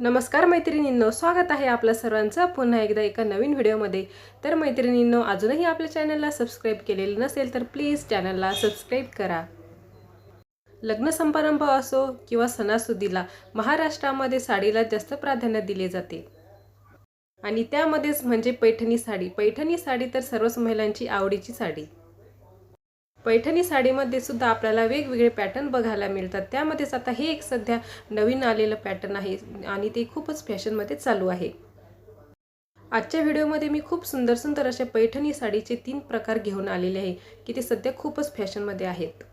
नमस्कार मैत्रिणींनो स्वागत आहे आपल्या सर्वांचं पुन्हा एकदा एका नवीन व्हिडिओमध्ये. तर मैत्रिणींनो अजूनही आपल्या चॅनलला सबस्क्राईब केलेलं नसेल तर प्लीज चॅनलला सबस्क्राईब करा. लग्न समारंभ असो किंवा सणासुदीला महाराष्ट्रामध्ये साडीला जास्त प्राधान्य दिले जाते. आणि त्यामध्येच म्हणजे पैठणी साडी. पैठणी साडी तर सर्वच महिलांची आवडीची साडी. पैठणी साडीमध्ये सुद्धा आपल्याला वेगवेगळे पॅटर्न बघायला मिळतात. त्यामध्येच आता हे एक सध्या नवीन आलेलं पॅटर्न आहे आणि ते खूपच फॅशनमध्ये चालू आहे. आजच्या व्हिडिओमध्ये मी खूप सुंदर सुंदर अशा पैठणी साडीचे तीन प्रकार घेऊन आलेले आहे की ते सध्या खूपच फॅशनमध्ये आहेत.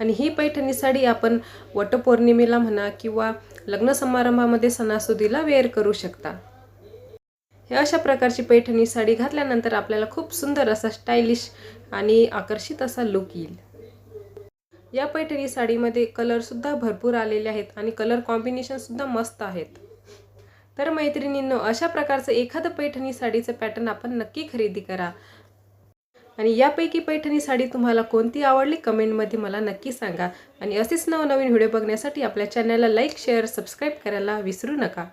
आणि ही पैठणी साडी आपण वटपौर्णिमेला म्हणा किंवा लग्न समारंभामध्ये सणासुदीला वेअर करू शकता. हे अशा प्रकारची पैठणी साडी घातल्यानंतर आपल्याला खूप सुंदर असा स्टायलिश आणि आकर्षित असा लुक येईल. या पैठणी साडीमध्ये कलरसुद्धा भरपूर आलेले आहेत आणि कलर कॉम्बिनेशनसुद्धा मस्त आहेत. तर मैत्रिणींनो अशा प्रकारचं एखादं पैठणी साडीचं पॅटर्न आपण नक्की खरेदी करा. आणि यापैकी पैठणी साडी तुम्हाला कोणती आवडली कमेंटमध्ये मला नक्की सांगा. आणि असेच नवनवीन व्हिडिओ बघण्यासाठी आपल्या चॅनलला लाईक शेअर सबस्क्राईब करायला विसरू नका.